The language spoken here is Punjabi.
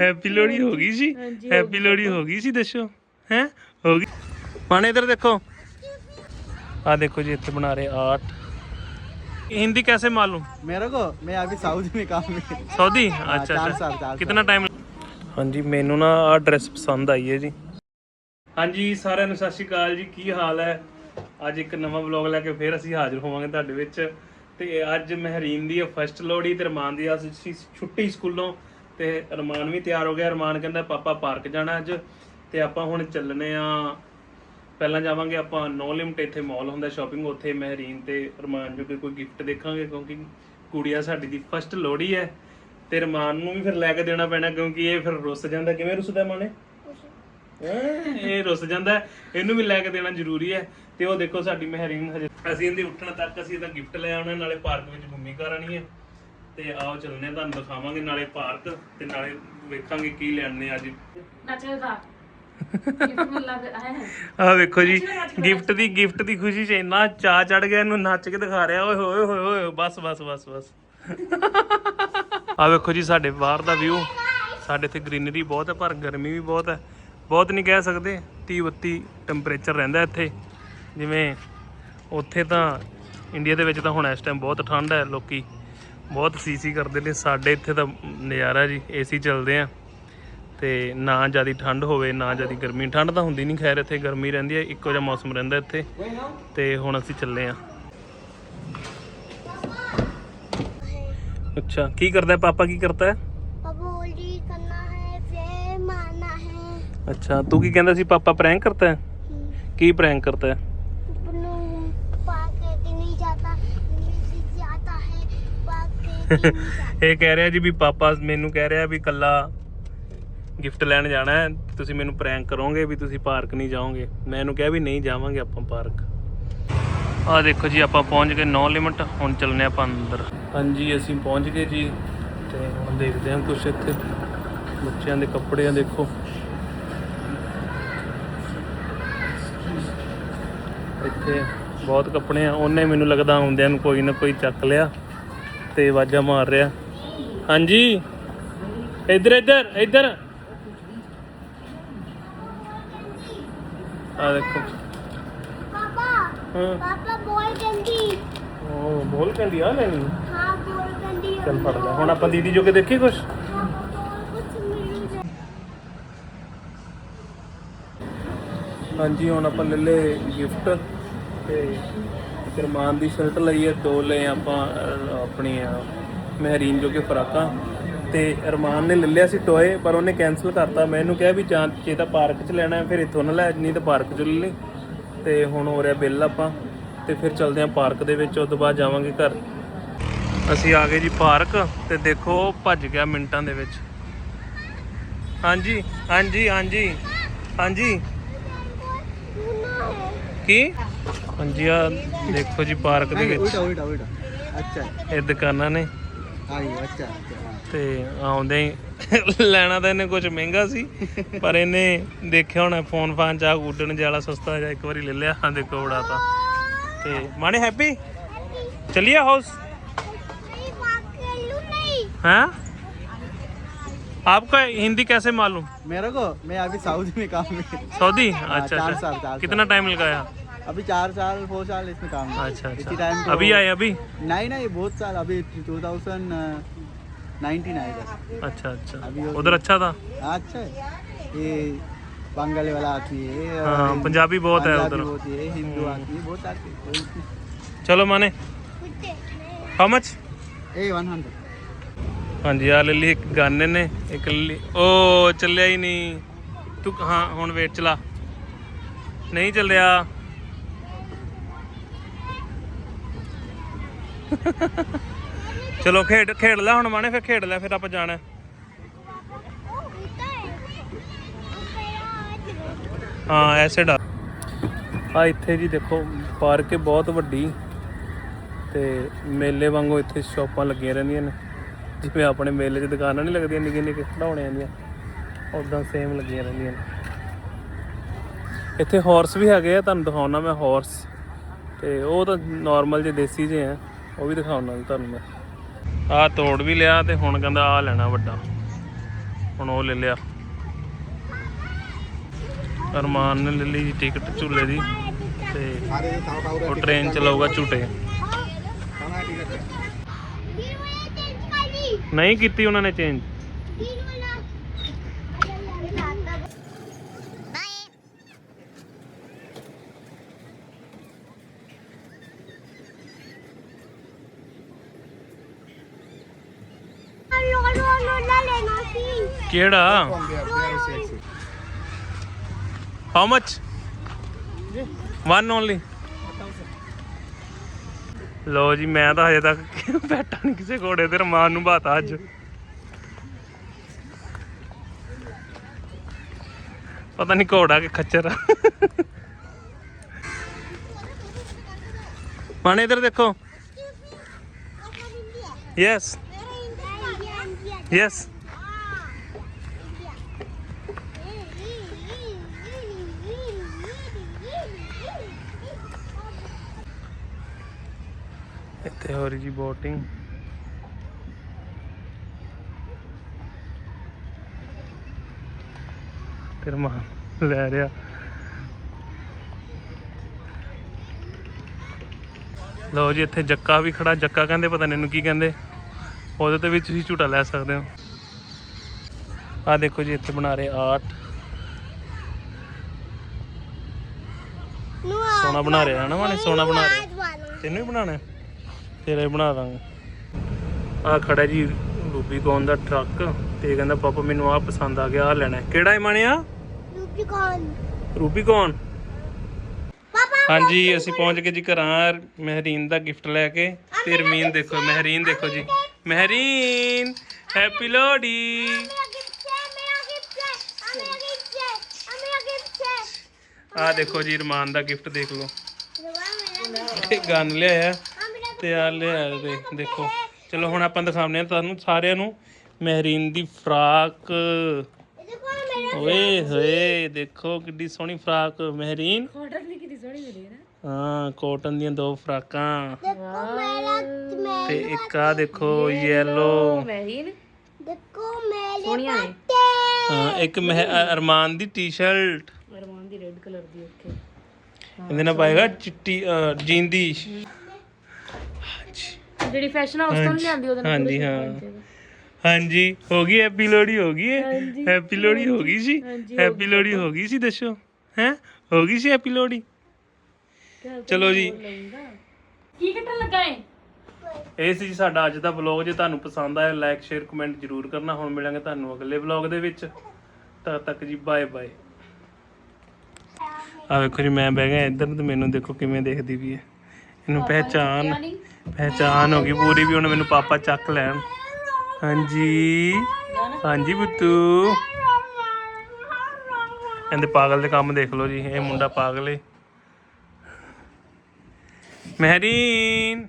ਹੈਪੀ ਲੋਹੜੀ ਹੋ ਗਈ ਸੀ ਹੈਪੀ ਲੋਹੜੀ ਹੋ ਗਈ ਸੀ ਦੱਸੋ ਹੈ ਹੋ ਗਈ ਮਾਣੇ ਇਧਰ ਦੇਖੋ ਆ ਦੇਖੋ ਜੀ ਇੱਥੇ ਬਣਾ ਰਹੇ ਆਰਟ हिंदी कैसे मालूम मेरे को मैं अभी सऊदी में काम में सऊदी अच्छा चार अच्छा साल चार ਕਿੰਨਾ ਟਾਈਮ ਹਾਂਜੀ ਮੈਨੂੰ ਨਾ ਆ ਡਰੈਸ ਪਸੰਦ ਆਈ ਹੈ ਜੀ ਹਾਂਜੀ ਸਾਰਿਆਂ ਨੂੰ ਸਤਿ ਸ਼੍ਰੀ ਅਕਾਲ ਜੀ ਕੀ ਹਾਲ ਹੈ ਅੱਜ ਇੱਕ ਨਵਾਂ ਵਲੌਗ ਲੈ ਕੇ ਫੇਰ ਅਸੀਂ ਹਾਜ਼ਰ ਹੋਵਾਂਗੇ ਤੁਹਾਡੇ ਵਿੱਚ ਤੇ ਅੱਜ ਮਹਿਰੀਨ ਦੀ ਫਸਟ ਲੋਹੜੀ ਤੇ ਰਮਾਨ ਦੀ ਅੱਜ ਸੀ ਛੁੱਟੀ ਸਕੂਲੋਂ ਤੇ ਰਮਾਨ ਵੀ ਤਿਆਰ ਹੋ ਗਿਆ। ਰਮਾਨ ਕਹਿੰਦਾ, ਪਾਪਾ ਪਾਰਕ ਜਾਣਾ ਅੱਜ ਤੇ ਆਪਾਂ ਹੁਣ ਚੱਲਨੇ ਆ। ਪਹਿਲਾਂ ਜਾਵਾਂਗੇ ਆਪਾਂ ਨੋ ਲਿਮਟ ਇੱਥੇ ਮਾਲ ਹੁੰਦਾ ਸ਼ਾਪਿੰਗ ਉੱਥੇ ਮਹਿਰੀਨ ਤੇ ਰਮਾਨ ਜੋ ਕਿ ਕੋਈ ਗਿਫਟ ਦੇਖਾਂਗੇ ਕਿਉਂਕਿ ਕੁੜੀਆ ਸਾਡੀ ਦੀ ਫਸਟ ਲੋਹੜੀ ਹੈ ਤੇ ਰਮਾਨ ਨੂੰ ਵੀ ਫਿਰ ਲੈ ਕੇ ਦੇਣਾ ਪੈਣਾ ਕਿਉਂਕਿ ਇਹ ਫਿਰ ਰੁੱਸ ਜਾਂਦਾ। ਕਿਵੇਂ ਰੁੱਸਦਾ ਮਾਨੇ? ਇਹ ਰੁੱਸ ਜਾਂਦਾ। ਇਹਨੂੰ ਵੀ ਲੈ ਕੇ ਦੇਣਾ ਜ਼ਰੂਰੀ ਹੈ ਤੇ ਉਹ ਦੇਖੋ ਸਾਡੀ ਮਹਿਰੀਨ ਹਜੇ, ਅਸੀਂ ਇਹਦੇ ਉੱਠਣ ਤੱਕ ਅਸੀਂ ਇਹਦਾ ਗਿਫਟ ਲੈ ਆਉਣਾ, ਨਾਲੇ ਪਾਰਕ ਵਿੱਚ ਘੁੰਮੀ ਕਰਾਣੀ ਹੈ। ਤੇ ਆਓ ਚੱਲਨੇ ਤੁਹਾਨੂੰ ਦਿਖਾਵਾਂਗੇ ਨਾਲੇ ਪਾਰਕ ਤੇ ਨਾਲੇ ਵੇਖਾਂਗੇ ਕੀ ਲੈਣੇ ਅੱਜ। ਨੱਚੇਗਾ ਗਿਫਟ ਮਿਲ ਲੱਗ ਆਇਆ ਹੈ? ਆ ਵੇਖੋ ਜੀ ਗਿਫਟ ਦੀ ਗਿਫਟ ਦੀ ਖੁਸ਼ੀ 'ਚ ਇੰਨਾ ਚਾ ਚੜ ਗਿਆ ਇਹਨੂੰ ਨੱਚ ਕੇ ਦਿਖਾ ਰਿਹਾ। ਓਏ ਹੋਏ ਹੋਏ ਹੋਏ ਬਸ ਬਸ ਬਸ ਬਸ। ਆ ਵੇਖੋ ਜੀ ਸਾਡੇ ਬਾਹਰ ਦਾ ਵਿਊ ਸਾਡੇ ਇੱਥੇ ਗ੍ਰੀਨਰੀ ਬਹੁਤ ਹੈ ਪਰ ਗਰਮੀ ਵੀ ਬਹੁਤ ਹੈ। ਬਹੁਤ ਨਹੀਂ ਕਹਿ ਸਕਦੇ 30 32 ਟੈਂਪਰੇਚਰ ਰਹਿੰਦਾ ਇੱਥੇ। ਜਿਵੇਂ ਉੱਥੇ ਤਾਂ ਇੰਡੀਆ ਦੇ ਵਿੱਚ ਤਾਂ ਹੁਣ ਇਸ ਟਾਈਮ ਬਹੁਤ ਠੰਡ ਹੈ ਲੋਕੀ। ਬਹੁਤ ਸੀਸੀ ਕਰਦੇ ਨੇ। ਸਾਡੇ ਇੱਥੇ ਤਾਂ ਨਜ਼ਾਰਾ ਜੀ ਏਸੀ ਚੱਲਦੇ ਆ ਤੇ ਨਾ ਜ਼ਿਆਦਾ ਠੰਡ ਹੋਵੇ ਨਾ ਜ਼ਿਆਦਾ ਗਰਮੀ। ਠੰਡ ਤਾਂ ਹੁੰਦੀ ਨਹੀਂ ਖੈਰ ਇੱਥੇ ਗਰਮੀ ਰਹਿੰਦੀ ਹੈ ਇੱਕੋ ਜਿਹਾ ਮੌਸਮ ਰਹਿੰਦਾ ਇੱਥੇ। ਤੇ ਹੁਣ ਅਸੀਂ ਚੱਲੇ ਆ। ਅੱਛਾ ਕੀ ਕਰਦਾ ਪਾਪਾ ਕੀ ਕਰਦਾ ਹੈ? ਅੱਛਾ ਤੂੰ ਕੀ ਕਹਿੰਦਾ ਸੀ? ਪਾਪਾ ਪ੍ਰੈਂਕ ਕਰਦਾ ਹੈ? ਕੀ ਪ੍ਰੈਂਕ ਕਰਦਾ ਹੈ? ਇਹ ਕਹਿ ਰਿਹਾ ਜੀ ਵੀ ਪਾਪਾ ਮੈਨੂੰ ਕਹਿ ਰਿਹਾ ਵੀ ਕੱਲਾ ਗਿਫਟ ਲੈਣ ਜਾਣਾ ਹੈ, ਤੁਸੀਂ ਮੈਨੂੰ ਪ੍ਰੈਂਕ ਕਰੋਗੇ ਵੀ ਤੁਸੀਂ ਪਾਰਕ ਨਹੀਂ ਜਾਓਗੇ। ਮੈਂ ਇਹਨੂੰ ਕਿਹਾ ਵੀ ਨਹੀਂ ਜਾਵਾਂਗੇ ਆਪਾਂ ਪਾਰਕ। ਆ ਦੇਖੋ ਜੀ, ਆਪਾਂ ਪਹੁੰਚ ਗਏ ਨੋ ਲਿਮਟ ਹੁਣ ਚੱਲਨੇ ਆਪਾਂ ਅੰਦਰ। ਹਾਂਜੀ, ਅਸੀਂ ਪਹੁੰਚ ਗਏ ਜੀ। ਤੇ ਹੁਣ ਦੇਖਦੇ ਹਾਂ ਕੁਛ ਇੱਥੇ ਬੱਚਿਆਂ ਦੇ ਕੱਪੜੇ ਆ ਦੇਖੋ। ਇੱਥੇ ਬਹੁਤ ਕੱਪੜੇ ਆ ਉਹਨੇ ਮੈਨੂੰ ਲੱਗਦਾ ਆਉਂਦਿਆਂ ਨੂੰ ਕੋਈ ਨਾ ਕੋਈ ਚੱਕ ਲਿਆ। ਤੇ ਆਵਾਜ਼ਾਂ ਮਾਰ ਰਿਹਾ। ਹਾਂਜੀ। ਇੱਧਰ ਇੱਧਰ ਇੱਧਰ। ਆ ਦੇਖੋ। ਪਾਪਾ ਬੋਲ ਕੰਦੀ ਉਹ ਬੋਲ ਕੰਦੀ ਆ ਲੈਣੀ ਹਾਂ ਬੋਲ ਕੰਦੀ ਚੱਲ ਫੜ ਲੈ। ਹੁਣ ਆਪਾਂ ਦੀਦੀ ਜੋ ਕੇ ਦੇਖੀ ਕੁਛ ਹਾਂਜੀ ਹੁਣ ਆਪਾਂ ਲੈ ਲਏ ਗਿਫਟ ਤੇ ਕਰਮਾਨ ਦੀ ਸ਼ਰਟ ਲਈ ਹੈ ਦੋ ਲਏ ਆਪਾਂ ਅਹ, ਆਪਣੀ ਮਹਿਰੀਨ ਜੋ ਕਿ ਫਰਾਕਾਂ। ਤੇ ਅਰਮਾਨ ਨੇ ਲੈ ਲਿਆ ਸੀ ਟੋਏ ਪਰ ਉਹਨੇ ਕੈਨਸਲ ਕਰਤਾ। ਮੈਂ ਇਹਨੂੰ ਕਿਹਾ ਵੀ ਜਾਂ ਜੇ ਤਾਂ ਪਾਰਕ 'ਚ ਲੈਣਾ ਫਿਰ ਇੱਥੋਂ ਨਾ ਲੈ ਨਹੀਂ ਤਾਂ ਪਾਰਕ 'ਚ ਲੈ ਲਈ ਤੇ ਹੁਣ ਹੋ ਰਿਹਾ ਬਿੱਲ ਆਪਾਂ ਤੇ ਫਿਰ ਚਲਦੇ ਹਾਂ ਪਾਰਕ ਦੇ ਵਿੱਚ ਉਸ ਤੋਂ ਬਾਅਦ ਜਾਵਾਂਗੇ ਘਰ। ਅਸੀਂ ਆ ਗਏ ਜੀ ਪਾਰਕ ਤੇ ਦੇਖੋ ਉਹ ਭੱਜ ਗਿਆ ਮਿੰਟਾਂ ਦੇ ਵਿੱਚ। ਹਾਂਜੀ ਹਾਂਜੀ ਹਾਂਜੀ ਹਾਂਜੀ। ਕੀ ਹਾਂਜੀ ਆ ਦੇਖੋ ਜੀ ਪਾਰਕ ਦੇ ਵਿੱਚ। ਅੱਛਾ। ਇਹ ਦੁਕਾਨਾਂ ਨੇ। ਹਾਂਜੀ ਅੱਛਾ ਤੇ ਆਉਂਦੇ ਲੈਣਾ ਤਾਂ ਇਹਨੇ ਕੁਝ ਮਹਿੰਗਾ ਸੀ ਪਰ ਇਹਨੇ ਦੇਖਿਆ ਹੋਣਾ ਫੋਨ ਫਾਨ ਚਾ ਉੱਡਣ ਜਾਲਾ ਸਸਤਾ ਜਿਹਾ ਇੱਕ ਵਾਰੀ ਲੈ ਲਿਆ ਹਾਂ ਦੇਖੋ ਉੜਾਤਾ ਤੇ ਮਾਣੇ ਹੈਪੀ? ਚਲਿਆ ਹਾਊਸ ਹਾਂ? आपका हिंदी कैसे मालूम? मेरे को? मैं अभी सऊदी में काम में। सऊदी? अच्छा चार अच्छा साल, चार कितना टाइम लगाया? अभी चार साल फोर साल इसमें काम अच्छा इसी अच्छा। टाइम अभी आए अभी? नहीं नहीं बहुत साल। अभी टू थाउज़ेंड नाइनटीन आएगा अच्छा अच्छा। अभी उधर अच्छा था? अच्छा ये बंगाली वाला आती है हाँ, पंजाबी बहुत है उधर। हिंदू आती है बहुत आती है। चलो माने। How much a one hundred ਹਾਂਜੀ ਆ ਲੈ ਲਈ ਇੱਕ ਗਾਨੇ ਨੇ, ਇੱਕ ਲੈ ਲਈ। ਓ ਚੱਲਿਆ ਹੀ ਨਹੀਂ। ਤੂੰ ਹਾਂ, ਹੁਣ ਵੇਟ ਚਲਾ। ਨਹੀਂ ਚੱਲਿਆ। ਚਲੋ, ਖੇਡ ਖੇਡ ਲੈ ਹੁਣ ਮਾਣੇ, ਫਿਰ ਖੇਡ ਲੈ, ਫਿਰ ਆਪਾਂ ਜਾਣਾ। ਹਾਂ ਐਸੇ ਡਾ ਆ ਇੱਥੇ ਜੀ ਦੇਖੋ, ਪਾਰਕ ਬਹੁਤ ਵੱਡੀ ਤੇ ਮੇਲੇ ਵਾਂਗੂ ਇੱਥੇ ਸ਼ਾਪਾਂ ਲੱਗੀਆਂ ਰਹਿੰਦੀਆਂ ਨੇ। ਜਿਵੇਂ ਆਪਣੇ ਮੇਲੇ 'ਚ ਦੁਕਾਨਾਂ ਨਹੀਂ ਲੱਗਦੀਆਂ ਨਿੱਕੇ ਨਿੱਕੇ ਖਿਡੌਣਿਆਂ ਦੀਆਂ ਉਦਾਂ ਸੇਮ ਲੱਗੀਆਂ ਰਹਿੰਦੀਆਂ ਨੇ। ਇੱਥੇ ਹਾਰਸ ਵੀ ਹੈਗੇ ਆ, ਤੁਹਾਨੂੰ ਦਿਖਾਉਣਾ ਮੈਂ ਹਾਰਸ ਤੇ ਉਹ ਤਾਂ ਨਾਰਮਲ ਜੇ ਦੇਸੀ ਜਿਹੇ ਆ, ਉਹ ਵੀ ਦਿਖਾਉਣਾ ਤੁਹਾਨੂੰ ਮੈਂ। ਆਹ ਤੋੜ ਵੀ ਲਿਆ ਤੇ ਹੁਣ ਕਹਿੰਦਾ ਆਹ ਲੈਣਾ ਵੱਡਾ। ਹੁਣ ਉਹ ਲੈ ਲਿਆ। ਅਰਮਾਨ ਨੇ ਲੈ ਲਈ ਜੀ ਟਿਕਟ ਝੂਲੇ ਦੀ। ਤੇ ਉਹ ਟ੍ਰੇਨ ਚਲਾਊਗਾ ਝੂਟੇ। ਨਹੀਂ ਕੀਤੀ ਉਹਨਾਂ ਨੇ ਚੇਂਜ ਕਿਹੜਾ? ਹਾਊ ਮਚ ਵਨ ਓਨਲੀ ਲੋ ਜੀ ਮੈਂ ਤਾਂ ਹਜੇ ਤੱਕ ਬੈਠਾ ਨਹੀਂ ਕਿਸੇ ਘੋੜੇ ਤੇ ਰਮਾਨ ਨੂੰ ਬਾਤਾ ਅੱਜ। ਪਤਾ ਨਹੀਂ ਘੋੜਾ ਕਿ ਖੱਚਰ ਮਾਣੇ ਇਧਰ ਦੇਖੋ। ਯੈਸ ਯੈਸ ਇੱਥੇ ਹੋ ਰਹੀ ਜੀ ਬੋਟਿੰਗ ਤੇ ਰਮਾਨ ਲੈ ਰਿਹਾ। ਲਓ ਜੀ ਇੱਥੇ ਜੱਕਾ ਵੀ ਖੜਾ। ਜੱਕਾ ਕਹਿੰਦੇ ਪਤਾ ਨਹੀਂ ਇਹਨੂੰ ਕੀ ਕਹਿੰਦੇ। ਉਹਦੇ ਤੇ ਵੀ ਤੁਸੀਂ ਝੂਟਾ ਲੈ ਸਕਦੇ ਹੋ। ਆ ਦੇਖੋ ਜੀ ਇੱਥੇ ਬਣਾ ਰਹੇ ਆਰਟ। ਸੋਹਣਾ ਬਣਾ ਰਿਹਾ ਨਾ ਮਾਣੇ ਸੋਹਣਾ ਬਣਾ ਰਿਹਾ। ਤੈਨੂੰ ਹੈ? ਫਿਰ ਇਹ ਬਣਾ ਦਾਂਗੇ। ਆ ਖੜਾ ਜੀ ਰੂਬੀ ਕੌਨ ਦਾ ਟਰੱਕ ਤੇ ਕਹਿੰਦਾ ਪਾਪਾ ਮੈਨੂੰ ਆ ਪਸੰਦ ਆ ਗਿਆ ਆ ਲੈਣਾ ਹੈ। ਕਿਹੜਾ ਹੈ ਮਾਣਿਆ? ਰੂਬੀ ਕੌਨ ਹਾਂਜੀ ਅਸੀਂ ਪਹੁੰਚ ਗਏ ਜੀ ਘਰਾਂ ਮਹਿਰੀਨ ਦਾ ਗਿਫਟ ਲੈ ਕੇ। ਤੇ ਰਮੀਨ ਦੇਖੋ ਮਹਿਰੀਨ ਦੇਖੋ ਜੀ। ਮਹਿਰੀਨ ਹੈਪੀ ਲੋਹੜੀ। ਆ ਦੇਖੋ ਜੀ ਰਮਾਨ ਦਾ ਗਿਫਟ ਦੇਖ ਲਓ। ਇਹ ਗਨ ਲਿਆਇਆ। ਤੇ ਆ ਲਿਆ ਦੇ ਦੇਖੋ। ਚਲੋ ਹੁਣ ਆਪਾਂ ਦਿਖਾਉਂਦੇ ਆ ਤੁਹਾਨੂੰ ਸਾਰਿਆਂ ਨੂੰ। ਮਹਿਰੀਨ ਦੀ ਫਰਾਕ। ਓਏ ਹੋਏ ਦੇਖੋ ਕਿੱਡੀ ਸੋਹਣੀ ਫਰਾਕ ਮਹਿਰੀਨ। ਕਾਟਨ ਦੀ ਕਿੰਨੀ ਸੋਹਣੀ ਮਿਲੀ ਹੈ ਨਾ। ਹਾਂ ਕਾਟਨ ਦੀਆਂ ਦੋ ਫਰਾਕਾਂ। ਤੇ ਇੱਕ ਆ ਦੇਖੋ ਯੈਲੋ ਮੈਰੀਨ ਦੇਖੋ ਮੇਰੇ ਸੋਹਣੀਆਂ ਨੇ। ਹਾਂ ਇੱਕ ਮਹਿ- ਅ- ਅਰਮਾਨ ਦੀ ਟੀ-ਸ਼ਰਟ। ਅਰਮਾਨ ਦੀ ਰੈੱਡ ਕਲਰ ਦੀ ਓਕੇ ਇਹਦੇ ਨਾਲ ਪਾਏਗਾ ਚਿੱਟੀ ਜੀਂਦੀ। ਜਿਹੜੀ ਫੈਸ਼ਨ ਹਾਊਸ ਤੋਂ ਲਿਆਂਦੀ ਉਹਦੇ ਨਾਲ ਹਾਂਜੀ ਹਾਂ। ਹਾਂਜੀ ਹੋ ਗਈ ਹੈਪੀ ਲੋਹੜੀ ਹੋ ਗਈ ਹੈ ਹੈਪੀ ਲੋਹੜੀ ਹੋ ਗਈ ਸੀ। ਹੈਪੀ ਲੋਹੜੀ ਹੋ ਗਈ ਸੀ ਦੱਸੋ। ਹੈ? ਹੋ ਗਈ ਸੀ ਹੈਪੀ ਲੋਹੜੀ? ਚਲੋ ਜੀ। ਕੀ ਕੱਟਣ ਲੱਗਾ ਏ? ਇਹ ਸੀ ਜੀ ਸਾਡਾ ਅੱਜ ਦਾ ਵਲੌਗ ਜੇ ਤੁਹਾਨੂੰ ਪਸੰਦ ਆਇਆ ਲਾਈਕ ਸ਼ੇਅਰ ਕਮੈਂਟ ਜਰੂਰ ਕਰਨਾ। ਹੁਣ ਮਿਲਾਂਗੇ ਤੁਹਾਨੂੰ ਅਗਲੇ ਵਲੌਗ ਦੇ ਵਿੱਚ। ਤਦ ਤੱਕ ਜੀ ਬਾਏ ਬਾਏ ਆ ਵੇਖੋ ਜੀ ਮੈਂ ਬਹਿ ਗਿਆ ਇੱਧਰ ਤੇ ਮੈਨੂੰ ਦੇਖੋ ਕਿਵੇਂ ਦੇਖਦੀ ਵੀ ਹੈ ਇਹਨੂੰ ਪਹਿਚਾਨ ਪਹਿਚਾਨ ਹੋ ਗਈ ਪੂਰੀ ਵੀ ਹੁਣ ਮੈਨੂੰ ਪਾਪਾ ਚੱਕ ਲੈਣ। ਹਾਂਜੀ। ਹਾਂਜੀ ਬੁੱਤੂ ਕਹਿੰਦੇ ਪਾਗਲ ਦੇ ਕੰਮ ਦੇਖ ਲਓ ਜੀ, ਇਹ ਮੁੰਡਾ ਪਾਗਲ ਏ। ਮਹਿਰੀਨ।